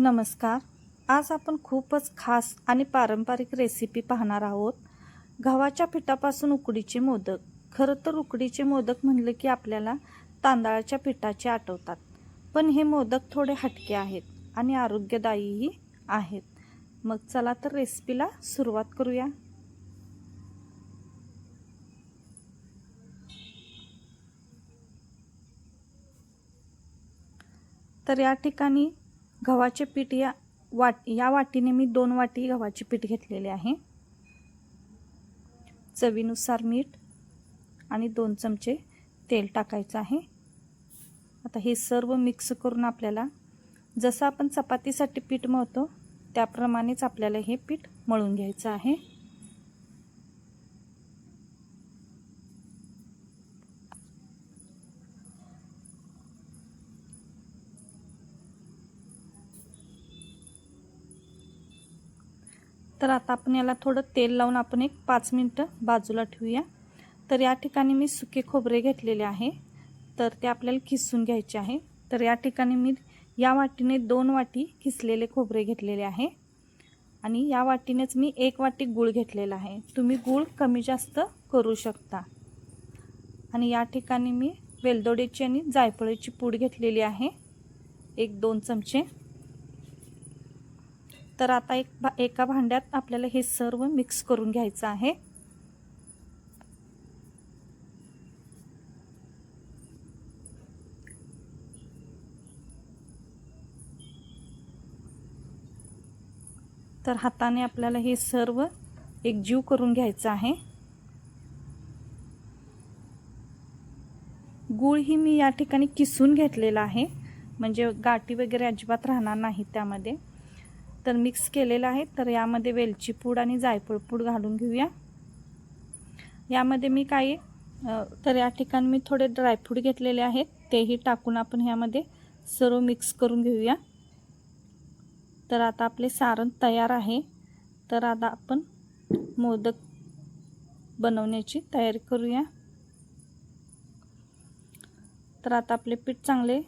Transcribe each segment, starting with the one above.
नमस्कार. आज आपण खूपच खास आणि पारंपरिक रेसिपी पाहणार आहोत. गव्हाच्या पिठापासून उकडीचे मोदक. खरं तर उकडीचे मोदक म्हणलं की आपल्याला तांदळाच्या पिठाचे आठवतात. पण हे मोदक थोडे हटके आहेत आणि आरोग्यदायीही आहेत. मग चला तर रेसिपीला सुरुवात करूया. तर या ठिकाणी गव्हाचे पीठ या वाट या वाटीने मी दोन वाटी गव्हाचे पीठ घेतलेले आहे. चवीनुसार मीठ आणि दोन चमचे तेल टाकायचं आहे. आता हे सर्व मिक्स करून आपल्याला जसं आपण चपातीसाठी पीठ मळतो त्याप्रमाणेच आपल्याला हे पीठ मळून घ्यायचं आहे. तर आता आपण याला थोडं तेल लावून आपण एक पाच मिनटं बाजूला ठेवूया. तर या ठिकाणी मी सुके खोबरे घेतलेले आहे. तर ते आपल्याला किसून घ्यायचे आहे. तर या ठिकाणी मी या वाटीने दोन वाटी किसलेले खोबरे घेतलेले आहे. आणि या वाटीनेच मी एक वाटी गूळ घेतलेला आहे. तुम्ही गूळ कमी जास्त करू शकता. आणि या ठिकाणी मी वेलदोड्याची आणि जायफळाची पूड घेतलेली आहे. एक दोन चमचे. तर आता एक भा एका भांड्यात आपल्याला हे सर्व मिक्स करून घ्यायचं आहे. तर हाताने आपल्याला हे सर्व एकजीव करून घ्यायचं आहे. गूळ ही मी या ठिकाणी किसून घेतलेला आहे. म्हणजे गाठी वगैरे अजिबात राहणार नाही त्यामध्ये. तर मिक्स केलेलं आहे. तर यामध्ये वेलची पूड आणि जायफळ पूड घालून घेऊया. यामध्ये मी काही तर या ठिकाणी मी थोडे ड्रायफ्रूट घेतलेले आहेत. तेही टाकून आपण ह्यामध्ये सर्व मिक्स करून घेऊया. तर आता आपले सारण तयार आहे. तर आता आपण मोदक बनवण्याची तयारी करूया. तर आता आपले पीठ चांगले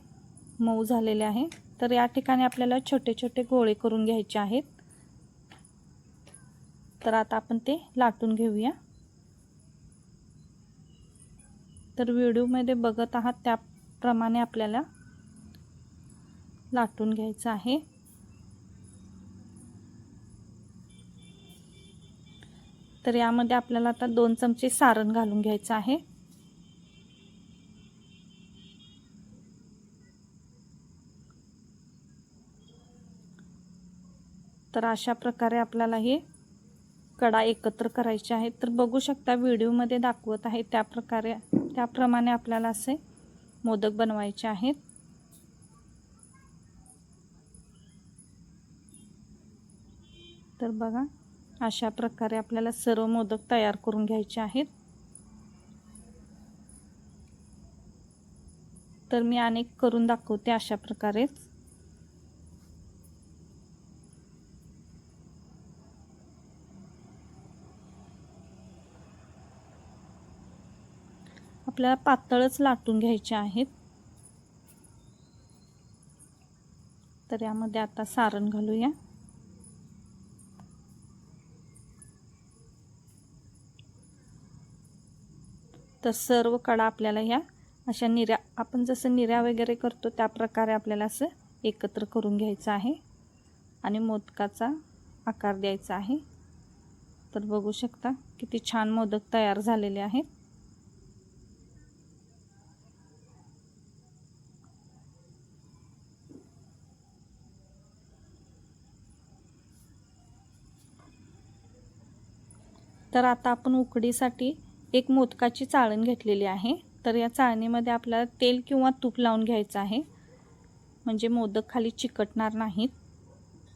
मऊ झालेले आहे. तर या ठिकाणी आपल्याला छोटे छोटे गोळे करून घ्यायचे आहेत. तर आता आपण ते लाटून घेऊया. तर व्हिडिओमध्ये बघत आहात त्याप्रमाणे आपल्याला लाटून घ्यायचं आहे. तर यामध्ये आपल्याला आता दोन चमचे सारण घालून घ्यायचं आहे. तर अशा प्रकारे आपल्याला हे कडा एकत्र करायचे आहेत. तर बघू शकता व्हिडिओमध्ये दाखवत आहे त्या प्रकारे त्याप्रमाणे आपल्याला असे मोदक बनवायचे आहेत. तर बघा अशा प्रकारे आपल्याला सर्व मोदक तयार करून घ्यायचे आहेत. तर मी अनेक करून दाखवते अशा प्रकारेच. आपल्याला पातळच लाटून घ्यायचे आहेत. तर यामध्ये आता सारण घालूया. तर सर्व कडा आपल्याला ह्या अशा निऱ्या आपण जसं निऱ्या वगैरे करतो त्या प्रकारे आपल्याला असं एकत्र करून घ्यायचं आहे. आणि मोदकाचा आकार द्यायचा आहे. तर बघू शकता किती छान मोदक तयार झालेले आहेत. तर आता आपण उकडीसाठी एक मोदकाची चाळण घेतलेली आहे. तर या चाळणीमध्ये आपल्याला तेल किंवा तूप लावून घ्यायचं आहे. म्हणजे मोदक खाली चिकटणार नाहीत.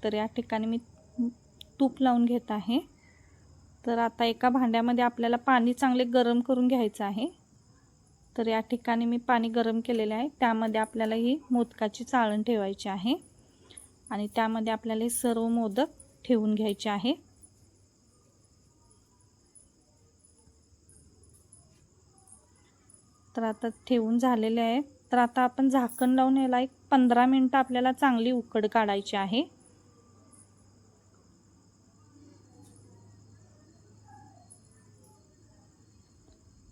तर या ठिकाणी मी तूप लावून घेत आहे. तर आता एका भांड्यामध्ये आपल्याला पाणी चांगले गरम करून घ्यायचं आहे. तर या ठिकाणी मी पाणी गरम केलेले आहे. त्यामध्ये आपल्याला ही मोदकाची चाळण ठेवायची आहे. आणि त्यामध्ये आपल्याला हे सर्व मोदक ठेवून घ्यायचे आहे. तर आता ठेवून झालेले आहे. तर आता आपण झाकण लावून याला एक पंधरा मिनटं आपल्याला चांगली उकड काढायची आहे.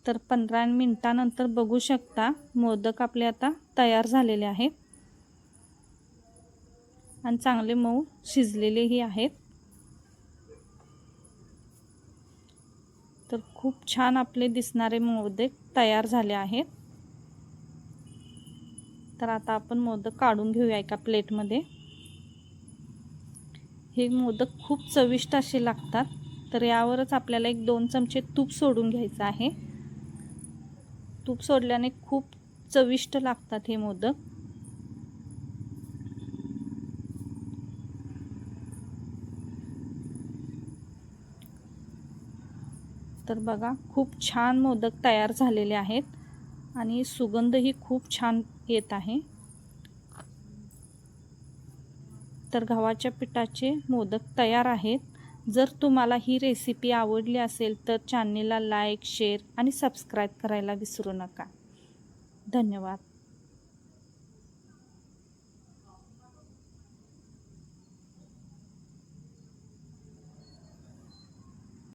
तर पंधरा मिनटानंतर बघू शकता मोदक आपले आता तयार झालेले आहेत. आणि चांगले मऊ शिजलेलेही आहेत. तर खूप छान आपले दिसणारे मोदक तयार झाले आहेत. तर आता आपण मोदक काढून घेऊया एका प्लेटमध्ये. हे मोदक खूप चविष्ट असे लागतात तर यावरच आपल्याला एक दोन चमचे तूप सोडून घ्यायचं आहे. तूप सोडल्याने खूप चविष्ट लागतात हे मोदक. तर बघा खूप छान मोदक तयार झालेले आहेत आणि सुगंधही खूप छान येत आहे. तर गव्हाच्या पिठाचे मोदक तयार आहेत. जर तुम्हाला ही रेसिपी आवडली असेल तर चॅनलला लाईक शेअर आणि सबस्क्राईब करायला विसरू नका. धन्यवाद.